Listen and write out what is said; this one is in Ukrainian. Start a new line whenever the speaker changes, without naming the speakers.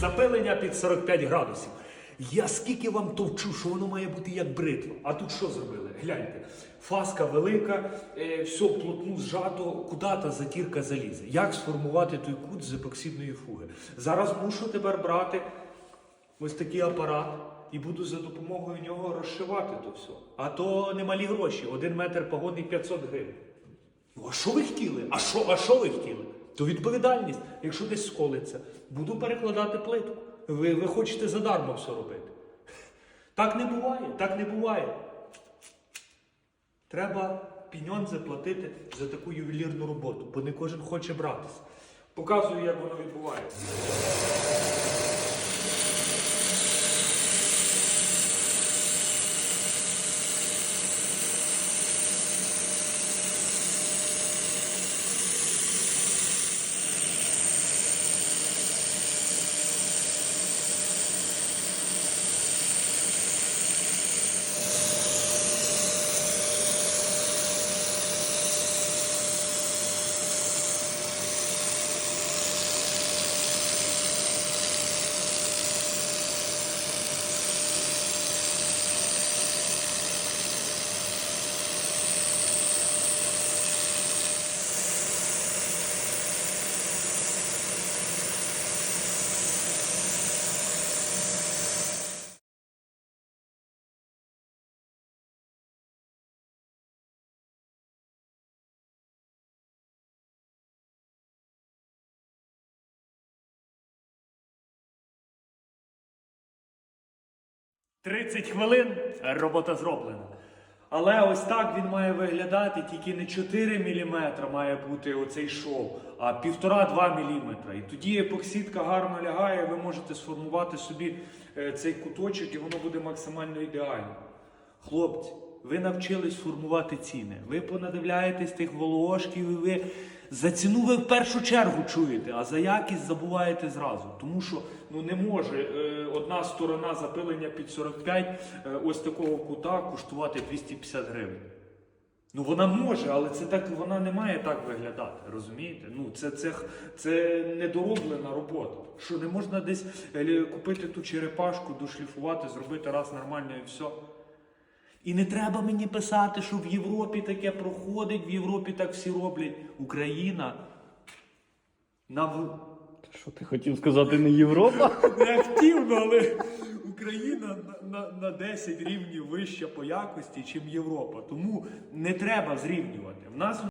Запилення під 45 градусів. Я скільки вам товчу, що воно має бути як бритва. А тут що зробили? Гляньте, фаска велика, е, все плотну зжато, куди та затірка залізе. Як сформувати той кут з епоксидної фуги? Зараз мушу тепер брати ось такий апарат і буду за допомогою нього розшивати то все. А то немалі гроші. Один метр погодний 500 гривень. Ну, а що ви хотіли? А що, а що ви хотіли? То відповідальність, якщо десь сколиться, буду перекладати плитку. Ви, ви хочете задармо все робити. Так не буває, так не буває. Треба піньон заплатити за таку ювелірну роботу, бо не кожен хоче братися. Показую, як воно відбувається. «30 хвилин, робота зроблена. Але ось так він має виглядати, тільки не 4 мм має бути оцей шов, а 1,5-2 мм. І тоді епоксидка гарно лягає, ви можете сформувати собі е, цей куточок і воно буде максимально ідеально. Хлопці, ви навчились формувати ціни. Ви понадивляєтесь тих волошків, і ви за ціну ви в першу чергу чуєте, а за якість забуваєте зразу. Тому що ну не може е, одна сторона запилення під 45 е, ось такого кута коштувати 250 гривень. Ну вона може, але це так вона не має так виглядати. Розумієте? Ну це, це, це недороблена робота. Що не можна десь е, купити ту черепашку, дошліфувати, зробити раз нормально і все. І не треба мені писати, що в Європі таке проходить, в Європі так всі роблять. Україна на
Що ти хотів сказати, не Європа?
не активно, але Україна на, на, на 10 рівнів вища по якості, ніж Європа. Тому не треба зрівнювати. В нас